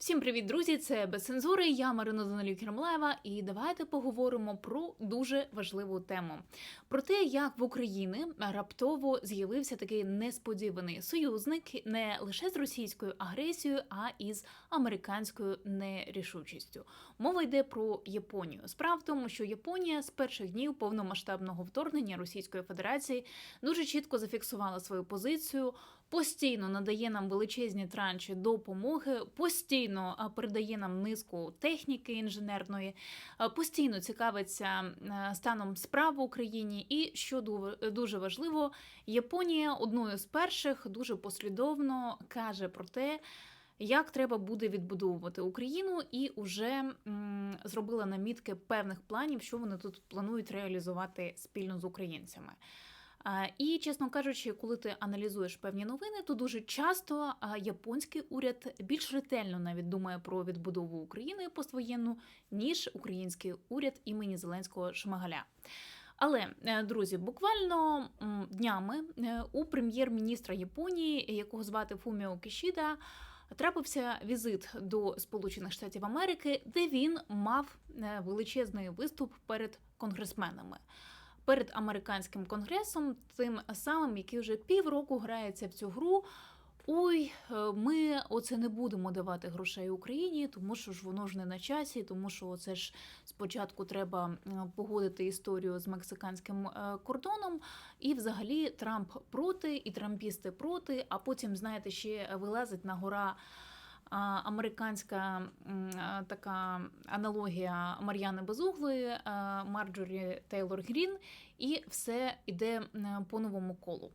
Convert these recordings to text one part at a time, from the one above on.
Всім привіт, друзі! Це без цензури. Я Марина Данилюк Кермлаєва, і давайте поговоримо про дуже важливу тему: про те, як в Україні раптово з'явився такий несподіваний союзник не лише з російською агресією, а і з американською нерішучістю. Мова йде про Японію. Справа в тому, що Японія з перших днів повномасштабного вторгнення Російської Федерації дуже чітко зафіксувала свою позицію. Постійно надає нам величезні транші допомоги, постійно передає нам низку техніки інженерної, постійно цікавиться станом справ в Україні. І що ду- дуже важливо, Японія одною з перших дуже послідовно каже про те. Як треба буде відбудовувати Україну, і вже м, зробила намітки певних планів, що вони тут планують реалізувати спільно з українцями. І, чесно кажучи, коли ти аналізуєш певні новини, то дуже часто японський уряд більш ретельно навіть думає про відбудову України поствоєнну, ніж український уряд імені Зеленського Шмагаля. Але, е, друзі, буквально днями е, у прем'єр-міністра Японії, якого звати Фуміо Кішіда, трапився візит до Сполучених Штатів Америки, де він мав е, величезний виступ перед конгресменами перед американським конгресом, тим самим, який вже півроку грається в цю гру. Ой, е, ми оце не будемо давати грошей Україні, тому що ж воно ж не на часі, тому що це ж спочатку треба погодити історію з мексиканським е, кордоном, і взагалі Трамп проти, і трампісти проти. А потім, знаєте, ще вилазить на гора американська така аналогія Мар'яни Безуглої, а, Марджорі Тейлор Грін, і все йде по новому колу.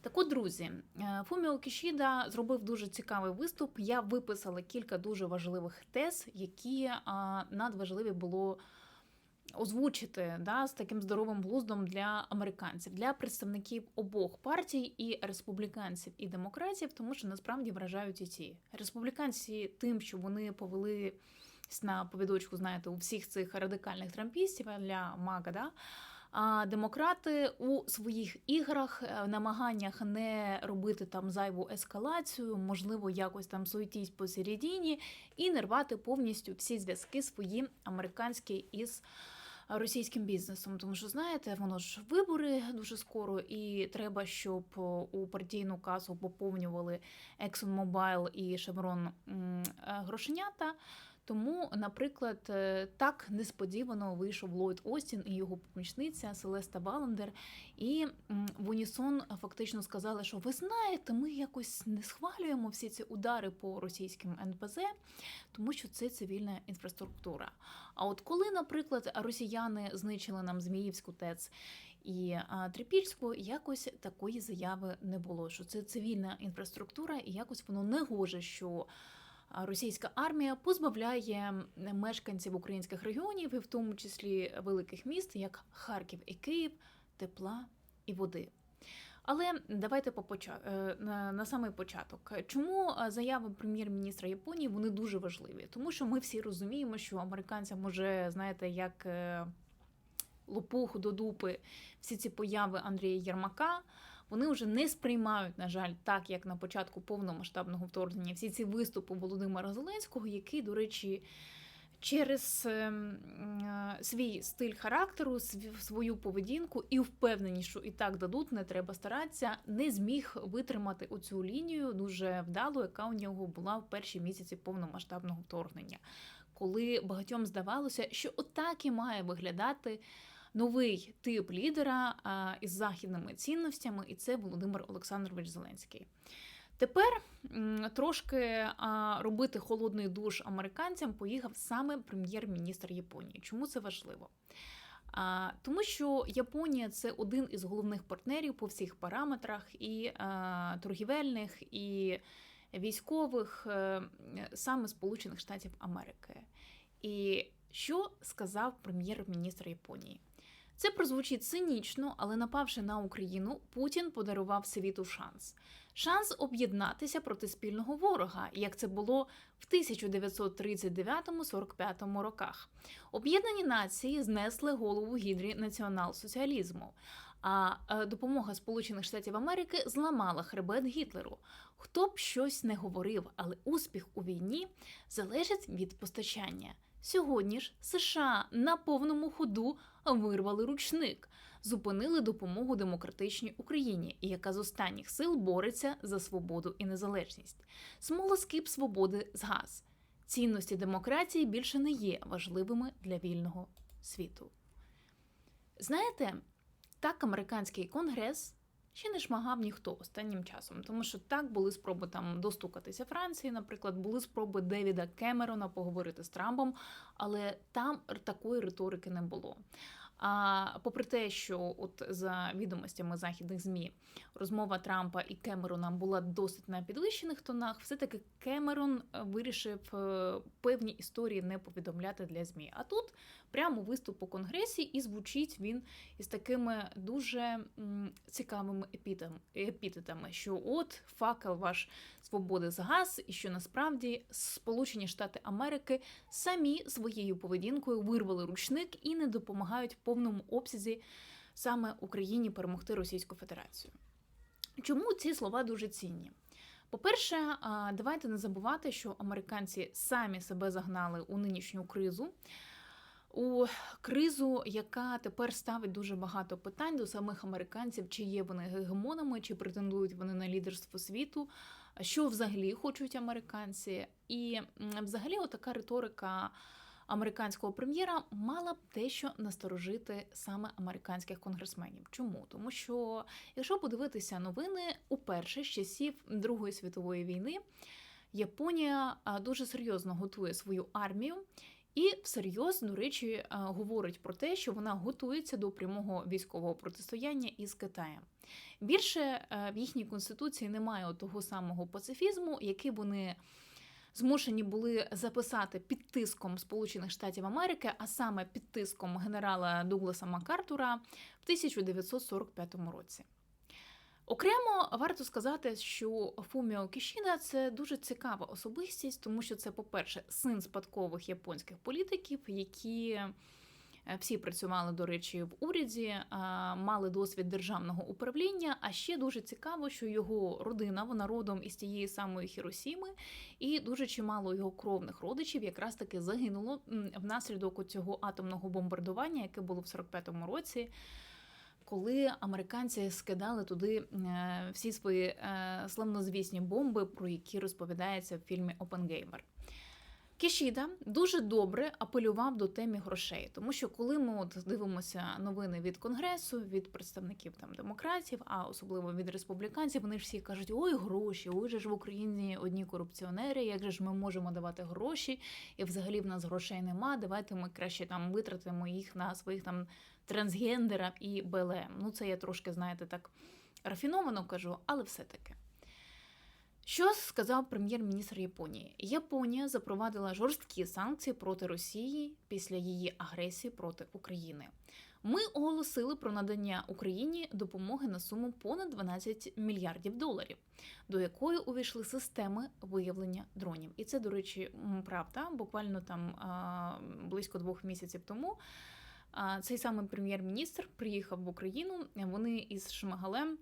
Так от, друзі, е, Фуміо Кішіда зробив дуже цікавий виступ. Я виписала кілька дуже важливих тез, які надважливі було озвучити да, з таким здоровим глуздом для американців, для представників обох партій, і республіканців, і демократів, тому що насправді вражають і ці республіканці тим, що вони повели на повідочку, знаєте, у всіх цих радикальних трампістів для Мага, да? А демократи у своїх іграх, е, намаганнях не робити там зайву ескалацію, можливо, якось там суетіть посередині і не рвати повністю всі зв'язки свої американські із російським бізнесом. Тому що знаєте, воно ж вибори дуже скоро, і треба, щоб у партійну касу поповнювали ExxonMobil і Chevron е, грошенята. Тому, наприклад, е, так несподівано вийшов Ллойд Остін і його помічниця Селеста Валендер, і в унісон фактично сказали, що ви знаєте, ми якось не схвалюємо всі ці удари по російським НПЗ, тому що це цивільна інфраструктура. А от коли, наприклад, росіяни знищили нам Зміївську ТЕЦ і Трипільську, якось такої заяви не було, що це цивільна інфраструктура, і якось воно не гоже, що. Російська армія позбавляє мешканців українських регіонів, і в тому числі великих міст, як Харків і Київ, тепла і води. Але давайте по е, на, на самий початок. Чому е, заяви прем'єр-міністра Японії вони дуже важливі? Тому що ми всі розуміємо, що американцям може, знаєте, як е, лопуху до дупи всі ці появи Андрія Єрмака. Вони вже не сприймають, на жаль, так як на початку повномасштабного вторгнення. Всі ці виступи Володимира Зеленського, який, до речі, через ем, е, свій стиль характеру, свою поведінку і впевненість, що і так дадуть, не треба старатися, не зміг витримати оцю лінію дуже вдалу, яка у нього була в перші місяці повномасштабного вторгнення, коли багатьом здавалося, що отак і має виглядати новий тип лідера із західними цінностями, і це Володимир Олександрович Зеленський. Тепер трошки робити холодний душ американцям поїхав саме прем'єр-міністр Японії. Чому це важливо? Тому що Японія це один із головних партнерів по всіх параметрах, і торгівельних, і військових, е, саме Сполучених Штатів Америки. І що сказав прем'єр-міністр Японії? Це прозвучить цинічно, але напавши на Україну, Путін подарував світу шанс. Шанс об'єднатися проти спільного ворога, як це було в 1939-45 роках. Об'єднані нації знесли голову гідрі націонал-соціалізму. А е, допомога Сполучених Штатів Америки зламала хребет Гітлеру. Хто б щось не говорив, але успіх у війні залежить від постачання. Сьогодні ж США на повному ходу вирвали ручник, зупинили допомогу демократичній Україні, яка з останніх сил бореться за свободу і незалежність. Смолоскип свободи згас. Цінності демократії більше не є важливими для вільного світу. Знаєте, так американський конгрес ще не шмагав ніхто останнім часом, тому що так були спроби там достукатися Франції, наприклад, були спроби Девіда Кемерона поговорити з Трампом, але там такої риторики не було. А попри те, що от за відомостями західних змі розмова Трампа і Кемерона була досить на підвищених тонах, все таки Кемерон вирішив е, певні історії не повідомляти для змі. А тут прямо виступ у конгресі, і звучить він із такими дуже цікавими епітетами, що от факел ваш свободи згас, і що насправді Сполучені Штати Америки самі своєю поведінкою вирвали ручник і не допомагають повному обсязі саме Україні перемогти Російську Федерацію. Чому ці слова дуже цінні? По-перше, давайте не забувати, що американці самі себе загнали у нинішню кризу. У кризу, яка тепер ставить дуже багато питань до самих американців, чи є вони гегемонами, чи претендують вони на лідерство світу, що взагалі хочуть американці, і взагалі, отака риторика американського прем'єра мала б дещо насторожити саме американських конгресменів. Чому? Тому що, якщо подивитися новини, уперше з часів Другої світової війни Японія дуже серйозно готує свою армію. І всерйоз, до речі, говорить про те, що вона готується до прямого військового протистояння із Китаєм. Більше в їхній конституції немає того самого пацифізму, який вони змушені були записати під тиском Сполучених Штатів Америки, а саме під тиском генерала Дугласа Макартура в 1945 році. Окремо варто сказати, що Фуміо Кішіда це дуже цікава особистість, тому що це, по-перше, син спадкових японських політиків, які всі працювали, до речі, в уряді, е, мали досвід державного управління. А ще дуже цікаво, що його родина вона родом із тієї самої Хіросіми, і дуже чимало його кровних родичів якраз таки загинуло внаслідок цього атомного бомбардування, яке було в 45-му році. Коли американці скидали туди е, всі свої славнозвісні бомби, про які розповідається в фільмі Опенгеймер. Кішіда дуже добре апелював до темі грошей, тому що коли ми от дивимося новини від конгресу, від представників там демократів, а особливо від республіканців, вони ж всі кажуть: ой, гроші, ой же ж в Україні одні корупціонери, як же ж ми можемо давати гроші, і взагалі в нас грошей нема. Давайте ми краще там витратимо їх на своїх там трансгендерів і БЛМ. Ну це я трошки знаєте так рафіновано кажу, але все таки. Що сказав прем'єр-міністр Японії? Японія запровадила жорсткі санкції проти Росії після її агресії проти України. Ми оголосили про надання Україні допомоги на суму понад 12 мільярдів доларів, до якої увійшли системи виявлення дронів. І це, до речі, правда. Буквально там близько двох місяців тому. Цей самий прем'єр-міністр приїхав в Україну. Вони із Шмигалем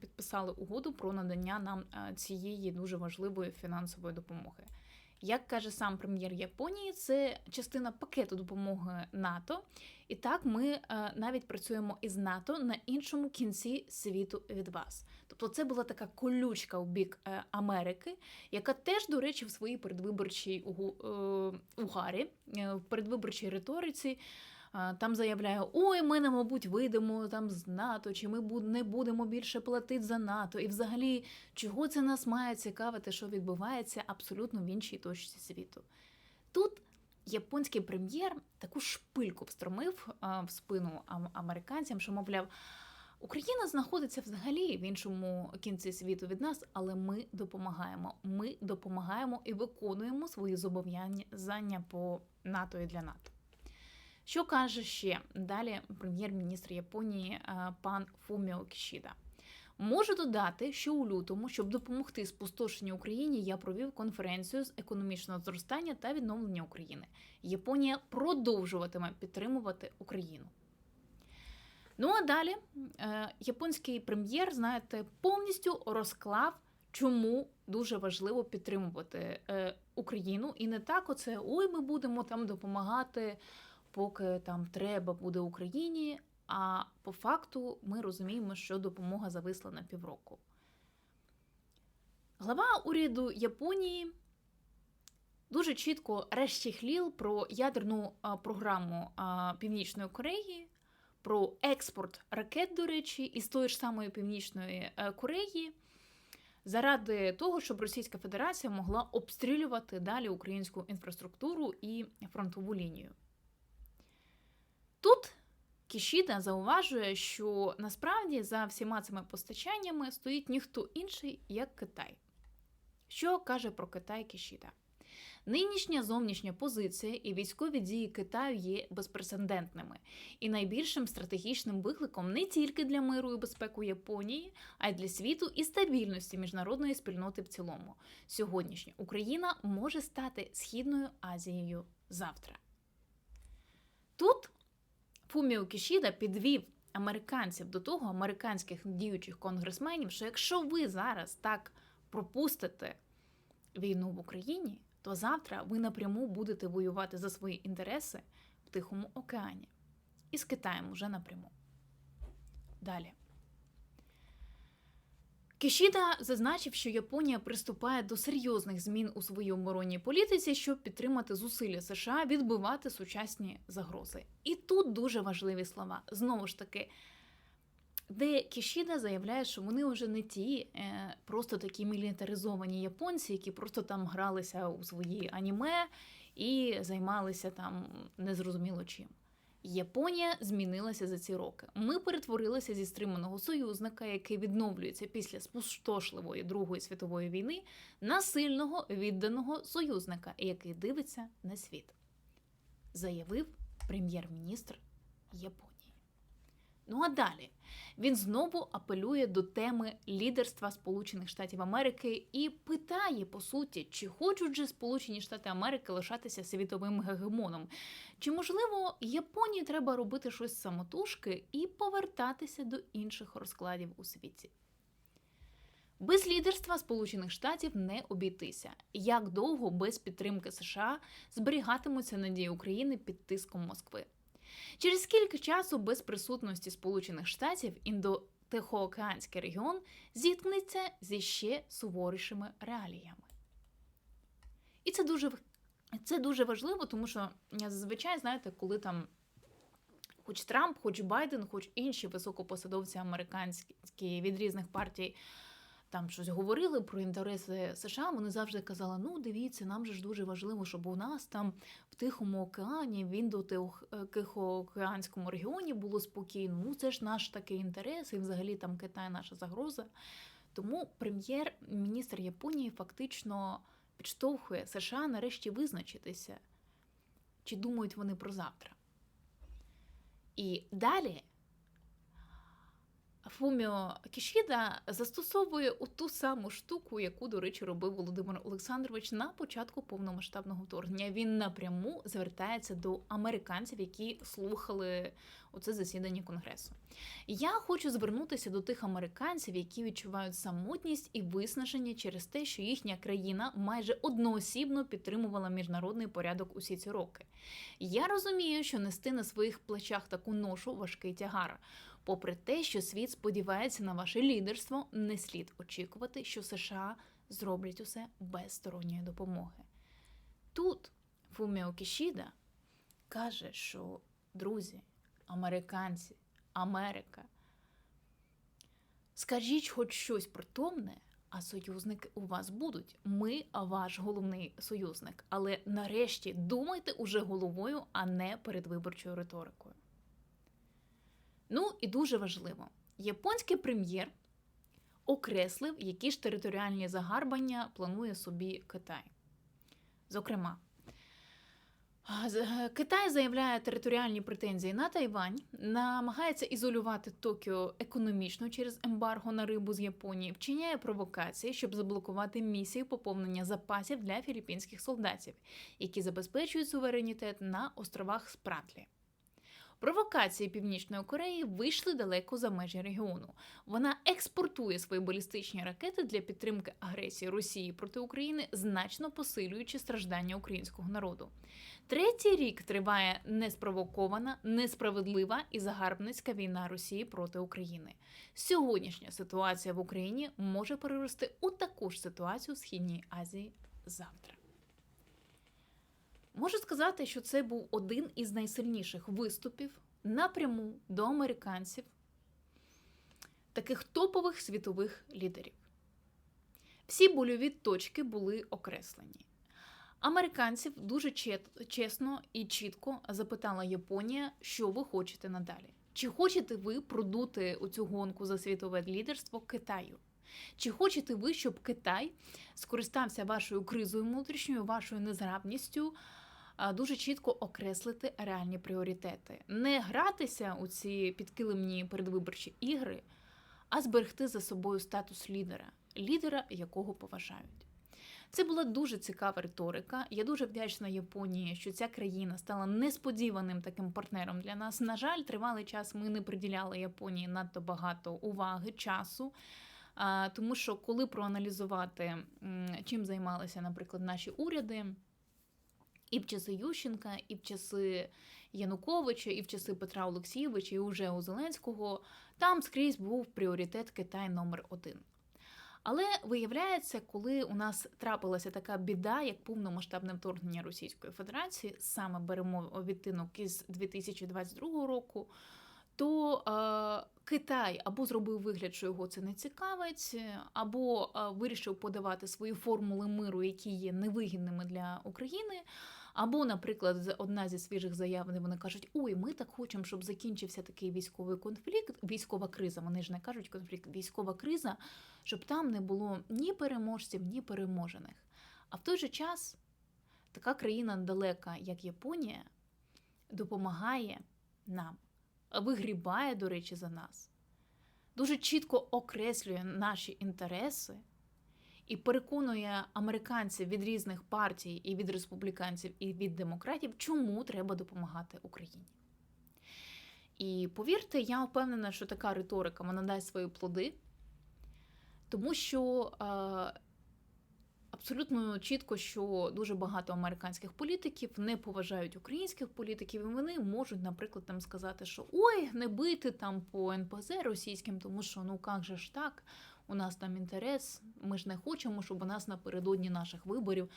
підписали угоду про надання нам е, цієї дуже важливої фінансової допомоги. Як каже сам прем'єр Японії, це частина пакету допомоги НАТО. І так ми е, навіть працюємо із НАТО на іншому кінці світу від вас. Тобто, це була така колючка у бік е, Америки, яка теж, до речі, в своїй передвиборчій угарі, в передвиборчій риториці там заявляє, ой, ми, мабуть, вийдемо там з НАТО, чи ми не будемо більше платити за НАТО. І взагалі, чого це нас має цікавити, що відбувається абсолютно в іншій точці світу. Тут японський прем'єр таку шпильку встромив в спину американцям, що, мовляв, Україна знаходиться взагалі в іншому кінці світу від нас, але ми допомагаємо. Ми допомагаємо і виконуємо свої зобов'язання по НАТО і для НАТО. Що каже ще далі прем'єр-міністр Японії е, пан Фуміо Кішіда? Можу додати, що у лютому, щоб допомогти спустошенню Україні, я провів конференцію з економічного зростання та відновлення України. Японія продовжуватиме підтримувати Україну. Ну а далі е, японський прем'єр, знаєте, повністю розклав, чому дуже важливо підтримувати е, Україну. І не так, оце ой, ми будемо там допомагати, поки там треба буде Україні. А по факту ми розуміємо, що допомога зависла на півроку. Глава уряду Японії дуже чітко розчехлів про ядерну програму Північної Кореї, про експорт ракет, до речі, із тої ж самої Північної е, Кореї, заради того, щоб Російська Федерація могла обстрілювати далі українську інфраструктуру і фронтову лінію. Тут Кішіда зауважує, що насправді за всіма цими постачаннями стоїть ніхто інший, як Китай. Що каже про Китай Кішіда? Нинішня зовнішня позиція і військові дії Китаю є безпрецедентними і найбільшим стратегічним викликом не тільки для миру і безпеки Японії, а й для світу і стабільності міжнародної спільноти в цілому. Сьогоднішня Україна може стати Східною Азією завтра. Тут Фуміо Кішіда підвів американців до того, американських діючих конгресменів, що якщо ви зараз так пропустите війну в Україні, то завтра ви напряму будете воювати за свої інтереси в Тихому океані. І з Китаєм уже напряму. Далі. Кішіда зазначив, що Японія приступає до серйозних змін у своїй оборонній політиці, щоб підтримати зусилля США відбивати сучасні загрози. І тут дуже важливі слова. Знову ж таки, де Кішіда заявляє, що вони вже не ті е, просто такі мілітаризовані японці, які просто там гралися у свої аніме і займалися там незрозуміло чим. Японія змінилася за ці роки. Ми перетворилися зі стриманого союзника, який відновлюється після спустошливої Другої світової війни, на сильного відданого союзника, який дивиться на світ, заявив прем'єр-міністр Японії. Ну а далі він знову апелює до теми лідерства Сполучених Штатів Америки і питає, по суті, чи хочуть же Сполучені Штати Америки лишатися світовим гегемоном, чи можливо Японії треба робити щось самотужки і повертатися до інших розкладів у світі. Без лідерства Сполучених Штатів не обійтися. Як довго без підтримки США зберігатимуться надії України під тиском Москви? Через скільки часу без присутності Сполучених Штатів індо-Тихоокеанський регіон зіткнеться зі ще суворішими реаліями? І це дуже це дуже важливо, тому що зазвичай, знаєте, коли там хоч Трамп, хоч Байден, хоч інші високопосадовці американські від різних партій там щось говорили про інтереси США, вони завжди казали: ну дивіться, нам же ж дуже важливо, щоб у нас там в Тихому океані, в індо-Тихоокеанському регіоні було спокійно. Ну це ж наш такий інтерес, і взагалі там Китай наша загроза. Тому прем'єр-міністр Японії фактично підштовхує США нарешті визначитися, чи думають вони про завтра. І далі Фуміо Кішіда застосовує у ту саму штуку, яку, до речі, робив Володимир Олександрович на початку повномасштабного вторгнення. Він напряму звертається до американців, які слухали оце засідання конгресу. Я хочу звернутися до тих американців, які відчувають самотність і виснаження через те, що їхня країна майже одноосібно підтримувала міжнародний порядок усі ці роки. Я розумію, що нести на своїх плечах таку ношу важкий тягар. Попри те, що світ сподівається на ваше лідерство, не слід очікувати, що США зроблять усе без сторонньої допомоги. Тут Фуміо Кішіда каже, що друзі, американці, Америка, скажіть хоч щось притомне, а союзники у вас будуть. Ми ваш головний союзник. Але нарешті думайте уже головою, а не передвиборчою риторикою. Ну і дуже важливо, японський прем'єр окреслив, які ж територіальні загарбання планує собі Китай. Зокрема, Китай заявляє територіальні претензії на Тайвань, намагається ізолювати Токіо економічно через ембарго на рибу з Японії, вчиняє провокації, щоб заблокувати місію поповнення запасів для філіппінських солдатів, які забезпечують суверенітет на островах Спратлі. Провокації Північної Кореї вийшли далеко за межі регіону. Вона експортує свої балістичні ракети для підтримки агресії Росії проти України, значно посилюючи страждання українського народу. Третій рік триває неспровокована, несправедлива і загарбницька війна Росії проти України. Сьогоднішня ситуація в Україні може перерости у таку ж ситуацію в Східній Азії завтра. Можу сказати, що це був один із найсильніших виступів напряму до американців, таких топових світових лідерів. Всі больові точки були окреслені. Американців дуже чесно і чітко запитала Японія, що ви хочете надалі. Чи хочете ви продути оцю гонку за світове лідерство Китаю? Чи хочете ви, щоб Китай скористався вашою кризою внутрішньою, вашою незграбністю, дуже чітко окреслити реальні пріоритети, не гратися у ці підкилимні передвиборчі ігри, а зберегти за собою статус лідера, лідера, якого поважають. Це була дуже цікава риторика. Я дуже вдячна Японії, що ця країна стала несподіваним таким партнером для нас. На жаль, тривалий час ми не приділяли Японії надто багато уваги, часу. Тому що коли проаналізувати, чим займалися, наприклад, наші уряди, і в часи Ющенка, і в часи Януковича, і в часи Петра Олексійовича, і уже у Зеленського, там скрізь був пріоритет Китай номер один. Але виявляється, коли у нас трапилася така біда, як повномасштабне вторгнення Російської Федерації, саме беремо відтинок із 2022 року, то е, Китай або зробив вигляд, що його це не цікавить, або е, вирішив подавати свої формули миру, які є невигідними для України. Або, наприклад, одна зі свіжих заяв, де вони кажуть: ой, ми так хочемо, щоб закінчився такий військовий конфлікт, військова криза. Вони ж не кажуть конфлікт, військова криза, щоб там не було ні переможців, ні переможених. А в той же час така країна далека, як Японія, допомагає нам, вигрібає, до речі, за нас, дуже чітко окреслює наші інтереси і переконує американців від різних партій, і від республіканців, і від демократів, чому треба допомагати Україні. І повірте, я впевнена, що така риторика вона дасть свої плоди, тому що е, абсолютно чітко, що дуже багато американських політиків не поважають українських політиків, і вони можуть, наприклад, там сказати, що ой, не бити там по НПЗ російським, тому що ну як же ж так, у нас там інтерес, ми ж не хочемо, щоб у нас напередодні наших виборів,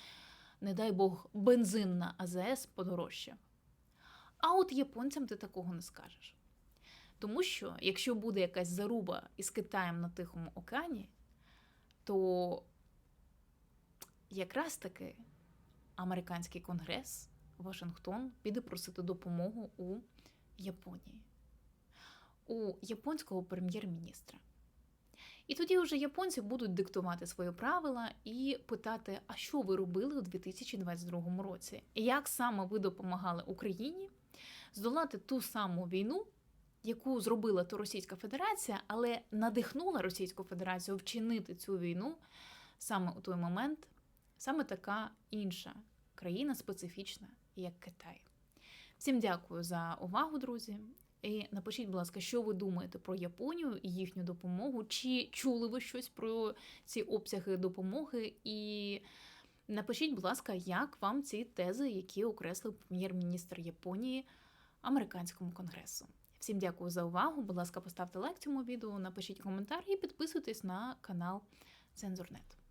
не дай Бог, бензин на АЗС подорожчав. А от японцям ти такого не скажеш. Тому що якщо буде якась заруба із Китаєм на Тихому океані, то якраз таки американський конгрес, Вашингтон, піде просити допомогу у Японії, у японського прем'єр-міністра. І тоді вже японці будуть диктувати свої правила і питати, а що ви робили у 2022 році? Як саме ви допомагали Україні здолати ту саму війну, яку зробила то Російська Федерація, але надихнула Російську Федерацію вчинити цю війну саме у той момент, саме така інша країна специфічна, як Китай. Всім дякую за увагу, друзі. І напишіть, будь ласка, що ви думаєте про Японію і їхню допомогу? Чи чули ви щось про ці обсяги допомоги? І напишіть, будь ласка, як вам ці тези, які окреслив прем'єр-міністр Японії американському конгресу. Всім дякую за увагу. Будь ласка, поставте лайк цьому відео, напишіть коментар і підписуйтесь на канал Цензурнет.